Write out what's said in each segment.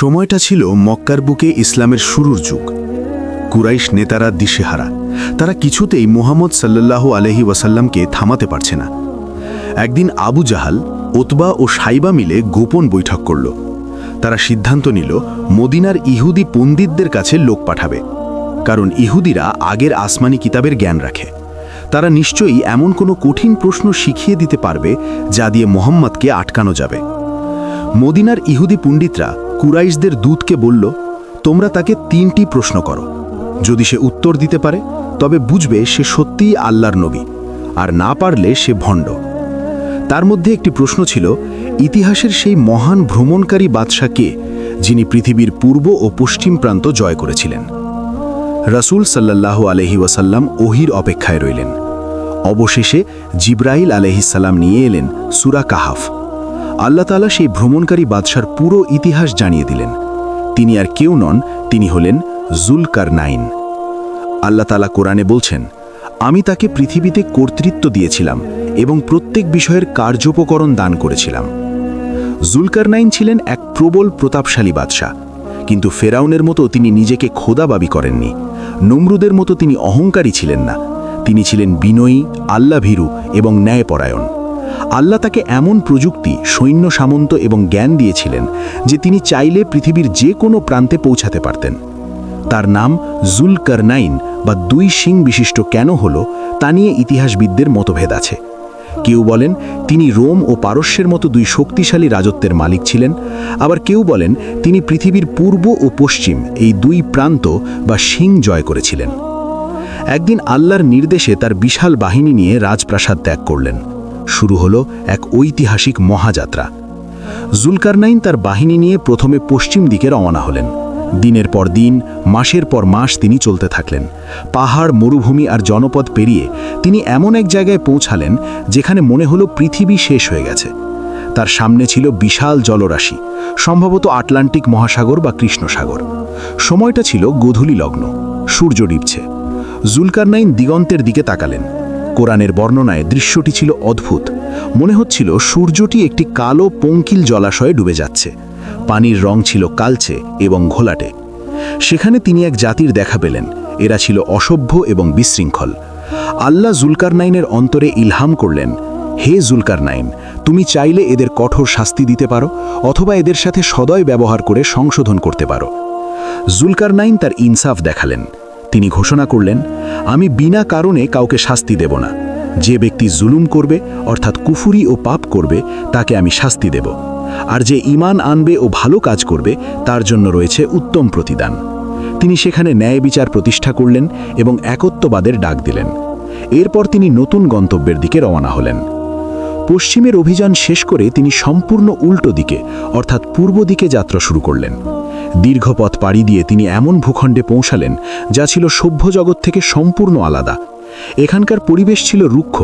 সময়টা ছিল মক্কার বুকে ইসলামের শুরুর যুগ। কুরাইশ নেতারা দিশেহারা। তারা কিছুতেই মোহাম্মদ সাল্লাল্লাহু আলহি ওয়াসাল্লামকে থামাতে পারছে না। একদিন আবু জাহাল ওতবা ও সাইবা মিলে গোপন বৈঠক করল। তারা সিদ্ধান্ত নিল, মদিনার ইহুদি পণ্ডিতদের কাছে লোক পাঠাবে। কারণ ইহুদিরা আগের আসমানি কিতাবের জ্ঞান রাখে। তারা নিশ্চয়ই এমন কোনো কঠিন প্রশ্ন শিখিয়ে দিতে পারবে, যা দিয়ে মোহাম্মদকে আটকানো যাবে। মদিনার ইহুদি পণ্ডিতরা কুরাইশদের দূতকে বলল, তোমরা তাকে তিনটি প্রশ্ন করো। যদি সে উত্তর দিতে পারে, তবে বুঝবে সে সত্যিই আল্লাহর নবী, আর না পারলে সে ভণ্ড। তার মধ্যে একটি প্রশ্ন ছিল, ইতিহাসের সেই মহান ভ্রমণকারী বাদশাহ কে, যিনি পৃথিবীর পূর্ব ও পশ্চিম প্রান্ত জয় করেছিলেন? রাসূল সাল্লাল্লাহু আলহি ওয়াসাল্লাম ওহির অপেক্ষায় রইলেন। অবশেষে জিব্রাইল আলহিসাল্লাম নিয়ে এলেন সুরা কাহাফ। আল্লাহ তালা সেই ভ্রমণকারী বাদশার পুরো ইতিহাস জানিয়ে দিলেন। তিনি আর কেউ নন, তিনি হলেন জুলকার নাইন আল্লাহ তালা কোরআনে বলছেন, আমি তাকে পৃথিবীতে কর্তৃত্ব দিয়েছিলাম এবং প্রত্যেক বিষয়ের কার্যোপকরণ দান করেছিলাম। জুলকারনাইন ছিলেন এক প্রবল প্রতাপশালী বাদশাহ, কিন্তু ফেরাউনের মতো তিনি নিজেকে খোদাবাবি করেননি। নমরুদের মতো তিনি অহংকারী ছিলেন না। তিনি ছিলেন বিনয়ী, আল্লাভীরু এবং ন্যায়পরায়ণ। আল্লাহ তাকে এমন প্রযুক্তি, সৈন্য সামন্ত এবং জ্ঞান দিয়েছিলেন যে তিনি চাইলে পৃথিবীর যে কোনো প্রান্তে পৌঁছাতে পারতেন। তার নাম জুলকারনাইন বা দুই শিং বিশিষ্ট কেন হল তা নিয়ে ইতিহাসবিদদের মতভেদ আছে। কেউ বলেন তিনি রোম ও পারস্যের মতো দুই শক্তিশালী রাজত্বের মালিক ছিলেন, আবার কেউ বলেন তিনি পৃথিবীর পূর্ব ও পশ্চিম এই দুই প্রান্ত বা শিং জয় করেছিলেন। একদিন আল্লাহর নির্দেশে তার বিশাল বাহিনী নিয়ে রাজপ্রাসাদ ত্যাগ করলেন। শুরু হলো এক ঐতিহাসিক মহাযাত্রা। জুলকারনাইন তার বাহিনী নিয়ে প্রথমে পশ্চিম দিকে রওনা হলেন। দিনের পর দিন, মাসের পর মাস তিনি চলতে থাকলেন। পাহাড়, মরুভূমি আর জনপদ পেরিয়ে তিনি এমন এক জায়গায় পৌঁছালেন যেখানে মনে হলো পৃথিবী শেষ হয়ে গেছে। তার সামনে ছিল বিশাল জলরাশি, সম্ভবত আটলান্টিক মহাসাগর বা কৃষ্ণসাগর। সময়টা ছিল গোধূলি লগ্ন, সূর্য ডিপছে জুলকারনাইন দিগন্তের দিকে তাকালেন। কোরআনের বর্ণনায় দৃশ্যটি ছিল অদ্ভুত। মনে হচ্ছিল সূর্যটি একটি কালো পঙ্কিল জলাশয়ে ডুবে যাচ্ছে। পানির রং ছিল কালচে এবং ঘোলাটে। সেখানে তিনি এক জাতির দেখা পেলেন। এরা ছিল অসভ্য এবং বিশৃঙ্খল। আল্লাহ জুলকারনাইনের অন্তরে ইলহাম করলেন, হে জুলকারনাইন, তুমি চাইলে এদের কঠোর শাস্তি দিতে পারো অথবা এদের সাথে সদয় ব্যবহার করে সংশোধন করতে পারো। জুলকারনাইন তার ইনসাফ দেখালেন। তিনি ঘোষণা করলেন, আমি বিনা কারণে কাউকে শাস্তি দেব না। যে ব্যক্তি জুলুম করবে, অর্থাৎ কুফুরি ও পাপ করবে, তাকে আমি শাস্তি দেব। আর যে ইমান আনবে ও ভালো কাজ করবে, তার জন্য রয়েছে উত্তম প্রতিদান। তিনি সেখানে ন্যায় বিচার প্রতিষ্ঠা করলেন এবং একত্ববাদের ডাক দিলেন। এরপর তিনি নতুন গন্তব্যের দিকে রওনা হলেন। পশ্চিমের অভিযান শেষ করে তিনি সম্পূর্ণ উল্টো দিকে, অর্থাৎ পূর্ব দিকে যাত্রা শুরু করলেন। দীর্ঘ পথ পাড়ি দিয়ে তিনি এমন ভূখণ্ডে পৌঁছালেন, যা ছিল সভ্য জগৎ থেকে সম্পূর্ণ আলাদা। এখানকার পরিবেশ ছিল রুক্ষ।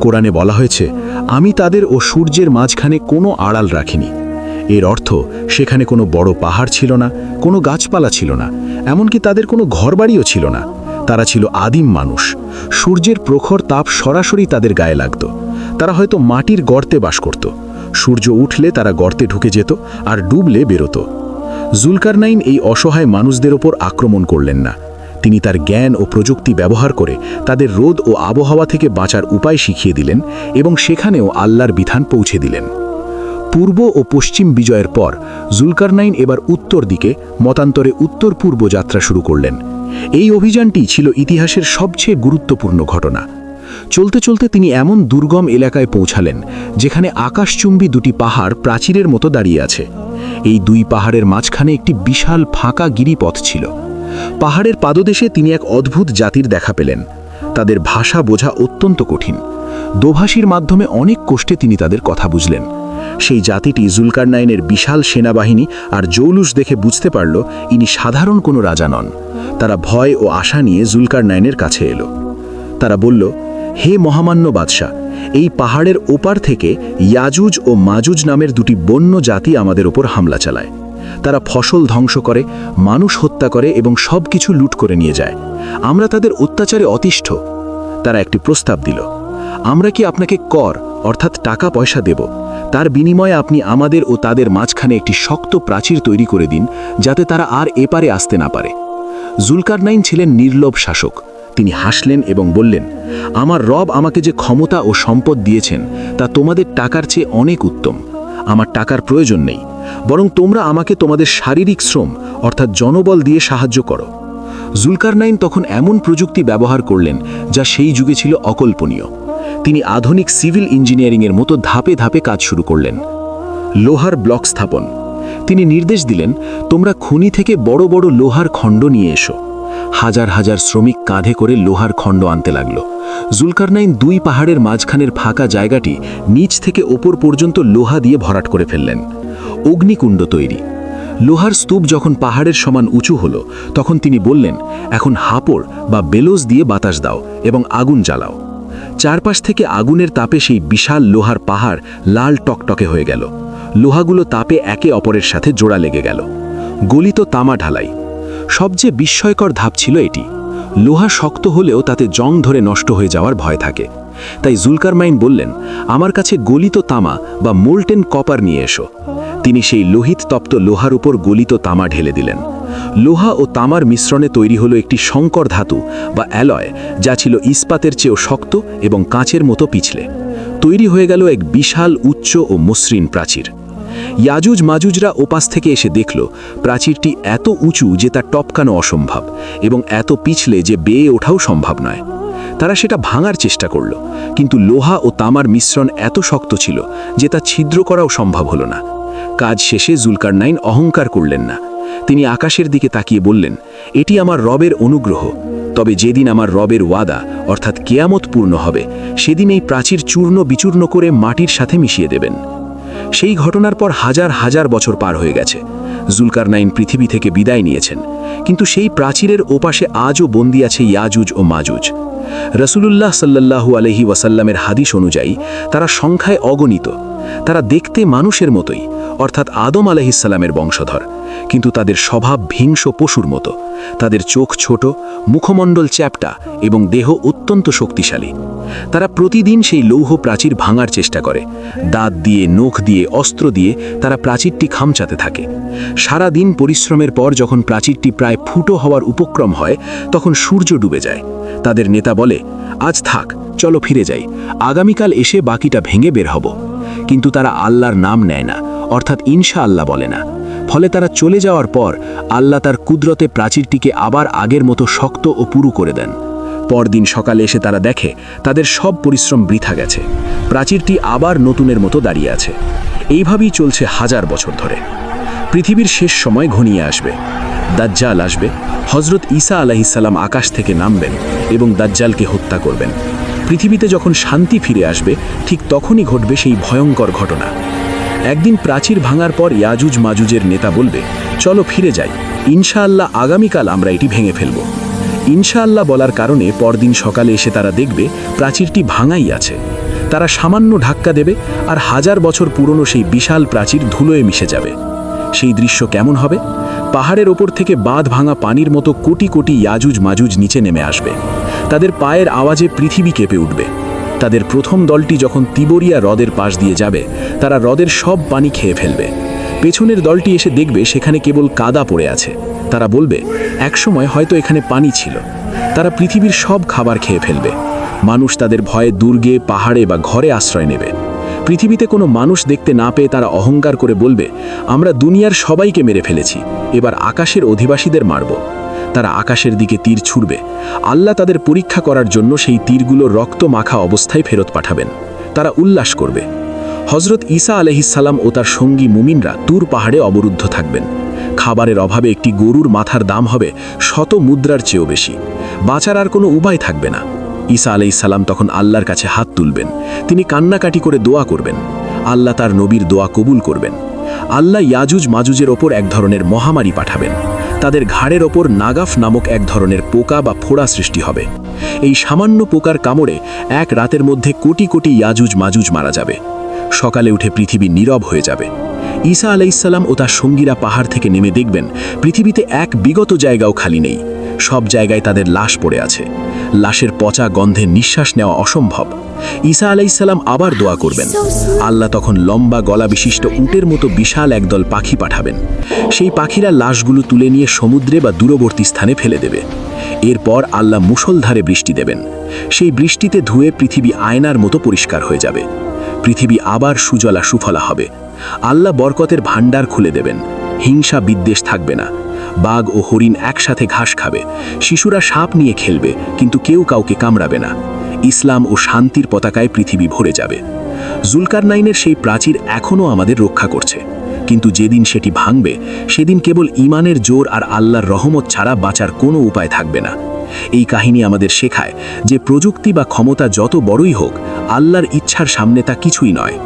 কোরআনে বলা হয়েছে, আমি তাদের ও সূর্যের মাঝখানে কোনো আড়াল রাখিনি। এর অর্থ, সেখানে কোনো বড় পাহাড় ছিল না, কোনো গাছপালা ছিল না, এমনকি তাদের কোনো ঘরবাড়িও ছিল না। তারা ছিল আদিম মানুষ। সূর্যের প্রখর তাপ সরাসরি তাদের গায়ে লাগত। তারা হয়তো মাটির গর্তে বাস করত। সূর্য উঠলে তারা গর্তে ঢুকে যেত আর ডুবলে বেরোতো। জুলকারনাইন এই অসহায় মানুষদের ওপর আক্রমণ করলেন না। তিনি তার জ্ঞান ও প্রযুক্তি ব্যবহার করে তাদের রোদ ও আবহাওয়া থেকে বাঁচার উপায় শিখিয়ে দিলেন এবং সেখানেও আল্লাহর বিধান পৌঁছে দিলেন। পূর্ব ও পশ্চিম বিজয়ের পর, জুলকারনাইন এবার উত্তর দিকে, মতান্তরে উত্তর পূর্ব যাত্রা শুরু করলেন। এই অভিযানটি ছিল ইতিহাসের সবচেয়ে গুরুত্বপূর্ণ ঘটনা। চলতে চলতে তিনি এমন দুর্গম এলাকায় পৌঁছালেন, যেখানে আকাশচুম্বী দুটি পাহাড় প্রাচীরের মতো দাঁড়িয়ে আছে। এই দুই পাহাড়ের মাঝখানে একটি বিশাল ফাঁকা গিরিপথ ছিল। পাহাড়ের পাদদেশে তিনি এক অদ্ভুত জাতির দেখা পেলেন। তাদের ভাষা বোঝা অত্যন্ত কঠিন। দোভাষীর মাধ্যমে অনেক কষ্টে তিনি তাদের কথা বুঝলেন। সেই জাতিটি জুলকারনাইনের বিশাল সেনাবাহিনী আর জৌলুস দেখে বুঝতে পারল ইনি সাধারণ কোনো রাজা নন। তারা ভয় ও আশা নিয়ে জুলকারনাইনের কাছে এলো। তারা বলল, হে মহামান্য বাদশাহ এই পাহাড়ের ওপার থেকে ইয়াজুজ ও মাজুজ নামের দুটি বন্য জাতি আমাদের ওপর হামলা চালায়। তারা ফসল ধ্বংস করে, মানুষ হত্যা করে এবং সব কিছু লুট করে নিয়ে যায়। আমরা তাদের অত্যাচারে অতিষ্ঠ। তারা একটি প্রস্তাব দিল, আমরা কি আপনাকে কর, অর্থাৎ টাকা পয়সা দেব। তার বিনিময়ে আপনি আমাদের ও তাদের মাঝখানে একটি শক্ত প্রাচীর তৈরি করে দিন, যাতে তারা আর এপারে আসতে না পারে। জুলকারনাইন ছিলেন নির্লোভ শাসক। তিনি হাসলেন এবং বললেন, আমার রব আমাকে যে ক্ষমতা ও সম্পদ দিয়েছেন, তা তোমাদের টাকার চেয়ে অনেক উত্তম। আমার টাকার প্রয়োজন নেই, বরং তোমরা আমাকে তোমাদের শারীরিক শ্রম, অর্থাৎ জনবল দিয়ে সাহায্য করো। জুলকারনাইন তখন এমন প্রযুক্তি ব্যবহার করলেন, যা সেই যুগে ছিল অকল্পনীয়। তিনি আধুনিক সিভিল ইঞ্জিনিয়ারিংয়ের মতো ধাপে ধাপে কাজ শুরু করলেন। লোহার ব্লক স্থাপন। তিনি নির্দেশ দিলেন, তোমরা খনি থেকে বড় বড় লোহার খণ্ড নিয়ে এসো। হাজার হাজার শ্রমিক কাঁধে করে লোহার খণ্ড আনতে লাগল। জুলকারনাইন দুই পাহাড়ের মাঝখানের ফাঁকা জায়গাটি নিচ থেকে ওপর পর্যন্ত লোহা দিয়ে ভরাট করে ফেললেন। অগ্নিকুণ্ড তৈরি। লোহার স্তূপ যখন পাহাড়ের সমান উঁচু হলো, তখন তিনি বললেন, এখন হাপড় বা বেলোজ দিয়ে বাতাস দাও এবং আগুন জ্বালাও। চারপাশ থেকে আগুনের তাপে সেই বিশাল লোহার পাহাড় লাল টকটকে হয়ে গেল। লোহাগুলো তাপে একে অপরের সাথে জোড়া লেগে গেল। গলিত তামা ঢালাই। সবচেয়ে বিস্ময়কর ধাপ ছিল এটি। লোহা শক্ত হলেও তাতে জং ধরে নষ্ট হয়ে যাওয়ার ভয় থাকে। তাই জুলকারমাইন বললেন, আমার কাছে গলিত তামা বা মোল্টেন কপার নিয়ে এসো। তিনি সেই লোহিত তপ্ত লোহার উপর গলিত তামা ঢেলে দিলেন। লোহা ও তামার মিশ্রণে তৈরি হলো একটি সংকর ধাতু বা অ্যালয়, যা ছিল ইস্পাতের চেয়েও শক্ত এবং কাঁচের মতো পিছলে। তৈরি হয়ে গেল এক বিশাল, উচ্চ ও মসৃণ প্রাচীর। ইয়াজুজ মাজুজরা ওপাশ থেকে এসে দেখল, প্রাচীরটি এত উঁচু যে তা টপকানো অসম্ভব এবং এত পিছলে যে বেয়ে ওঠাও সম্ভব নয়। তারা সেটা ভাঙার চেষ্টা করল, কিন্তু লোহা ও তামার মিশ্রণ এত শক্ত ছিল যে তা ছিদ্র করাও সম্ভব হলো না। কাজ শেষে জুলকারনাইন অহংকার করলেন না। তিনি আকাশের দিকে তাকিয়ে বললেন, এটি আমার রবের অনুগ্রহ। তবে যেদিন আমার রবের ওয়াদা, অর্থাৎ কেয়ামত পূর্ণ হবে, সেদিন এই প্রাচীর চূর্ণ বিচূর্ণ করে মাটির সাথে মিশিয়ে দেবেন। সেই ঘটনার পর হাজার হাজার বছর পার হয়ে গেছে। জুলকার নাইন পৃথিবী থেকে বিদায় নিয়েছেন, কিন্তু সেই প্রাচীরের ওপাশে আজও বন্দি আছে ইয়াজুজ ও মাজুজ। রসুলুল্লাহ সাল্লাহু আলহি ওয়াসাল্লামের হাদিস অনুযায়ী তারা সংখ্যায় অগণিত। তারা দেখতে মানুষের মতোই, অর্থাৎ আদম আলহিসাল্লামের বংশধর। কিন্তু তাদের স্বভাব ভিংস পশুর মতো। তাদের চোখ ছোট, মুখমণ্ডল চ্যাপটা এবং দেহ অত্যন্ত শক্তিশালী। তারা প্রতিদিন সেই লৌহ প্রাচীর ভাঙার চেষ্টা করে। দাঁত দিয়ে, নখ দিয়ে, অস্ত্র দিয়ে তারা প্রাচীরটি খামচাতে থাকে। সারা দিন পরিশ্রমের পর যখন প্রাচীরটি প্রায় ফুটো হওয়ার উপক্রম হয়, তখন সূর্য ডুবে যায়। তাদের নেতা বলে, আজ থাক, চলো ফিরে যাই। আগামীকাল এসে বাকিটা ভেঙে বের হব। কিন্তু তারা আল্লাহর নাম নেয় না, অর্থাৎ ইনশা আল্লাহ বলে না। ফলে তারা চলে যাওয়ার পর আল্লাহ তার কুদরতে প্রাচীরটিকে আবার আগের মতো শক্ত ও পুরু করে দেন। পরদিন সকালে এসে তারা দেখে, তাদের সব পরিশ্রম বৃথা গেছে। প্রাচীরটি আবার নতুনের মতো দাঁড়িয়ে আছে। এইভাবেই চলছে হাজার বছর ধরে। পৃথিবীর শেষ সময় ঘনিয়ে আসবে। দাজ্জাল আসবে হজরত ঈসা আলাহিসাল্লাম আকাশ থেকে নামবেন এবং দাজ্জালকে হত্যা করবেন। পৃথিবীতে যখন শান্তি ফিরে আসবে, ঠিক তখনই ঘটবে সেই ভয়ঙ্কর ঘটনা। একদিন প্রাচীর ভাঙার পর ইয়াজুজ মাজুজের নেতা বলবে, চলো ফিরে যাই। ইনশাআল্লাহ আগামীকাল আমরা এটি ভেঙে ফেলব। ইনশাআল্লাহ বলার কারণে পরদিন সকালে এসে তারা দেখবে, প্রাচীরটি ভাঙাই আছে। তারা সামান্য ধাক্কা দেবে আর হাজার বছর পুরনো সেই বিশাল প্রাচীর ধুলোয় মিশে যাবে। সেই দৃশ্য কেমন হবে? পাহাড়ের ওপর থেকে বাঁধ ভাঙা পানির মতো কোটি কোটি ইয়াজুজ মাজুজ নিচে নেমে আসবে। তাদের পায়ের আওয়াজে পৃথিবী কেঁপে উঠবে। তাদের প্রথম দলটি যখন তিবরিয়া হ্রদের পাশ দিয়ে যাবে, তারা হ্রদের সব পানি খেয়ে ফেলবে। পেছনের দলটি এসে দেখবে সেখানে কেবল কাদা পড়ে আছে। তারা বলবে, একসময় হয়তো এখানে পানি ছিল। তারা পৃথিবীর সব খাবার খেয়ে ফেলবে। মানুষ তাদের ভয়ে দুর্গে, পাহাড়ে বা ঘরে আশ্রয় নেবে। পৃথিবীতে কোনো মানুষ দেখতে না পেয়ে তারা অহংকার করে বলবে, আমরা দুনিয়ার সবাইকে মেরে ফেলেছি। এবার আকাশের অধিবাসীদের মারব। তারা আকাশের দিকে তীর ছুড়বে। আল্লাহ তাদের পরীক্ষা করার জন্য সেই তীরগুলো রক্ত মাখা অবস্থায় ফেরত পাঠাবেন। তারা উল্লাস করবে। হজরত ঈসা আলহিসাল্লাম ও তার সঙ্গী মুমিনরা তুর পাহাড়ে অবরুদ্ধ থাকবেন। খাবারের অভাবে একটি গরুর মাথার দাম হবে শত মুদ্রার চেয়েও বেশি। বাঁচার আর কোনো উপায় থাকবে না। ঈসা আলাইসাল্লাম তখন আল্লাহর কাছে হাত তুলবেন। তিনি কান্নাকাটি করে দোয়া করবেন। আল্লাহ তার নবীর দোয়া কবুল করবেন। আল্লাহ ইয়াজুজ মাজুজের ওপর এক ধরনের মহামারী পাঠাবেন। তাদের ঘাড়ের ওপর নাগাফ নামক এক ধরনের পোকা বা ফোড়া সৃষ্টি হবে। এই সামান্য পোকার কামড়ে এক রাতের মধ্যে কোটি কোটি ইয়াজুজ মাজুজ মারা যাবে। সকালে উঠে পৃথিবী নীরব হয়ে যাবে। ঈসা আলাইসাল্লাম ও তার সঙ্গীরা পাহাড় থেকে নেমে দেখবেন, পৃথিবীতে এক বিগত জায়গাও খালি নেই। সব জায়গায় তাদের লাশ পড়ে আছে। লাশের পচা গন্ধে নিঃশ্বাস নেওয়া অসম্ভব। ঈসা আলাইসাল্লাম আবার দোয়া করবেন। আল্লাহ তখন লম্বা গলা বিশিষ্ট উটের মতো বিশাল একদল পাখি পাঠাবেন। সেই পাখিরা লাশগুলো তুলে নিয়ে সমুদ্রে বা দূরবর্তী স্থানে ফেলে দেবে। এরপর আল্লাহ মুষলধারে বৃষ্টি দেবেন। সেই বৃষ্টিতে ধুয়ে পৃথিবী আয়নার মতো পরিষ্কার হয়ে যাবে। পৃথিবী আবার সুজলা সুফলা হবে। আল্লাহ বরকতের ভাণ্ডার খুলে দেবেন। হিংসা বিদ্বেষ থাকবে না। বাঘ ও হরিণ একসাথে ঘাস খাবে। শিশুরা সাপ নিয়ে খেলবে, কিন্তু কেউ কাউকে কামড়াবে না। ইসলাম ও শান্তির পতাকায় পৃথিবী ভরে যাবে। জুলকারনাইনের সেই প্রাচীর এখনও আমাদের রক্ষা করছে। কিন্তু যেদিন সেটি ভাঙবে, সেদিন কেবল ইমানের জোর আর আল্লাহর রহমত ছাড়া বাঁচার কোনো উপায় থাকবে না। এই কাহিনী আমাদের শেখায় যে প্রযুক্তি বা ক্ষমতা যত বড়ই হোক, আল্লাহর ইচ্ছার সামনে তা কিছুই নয়।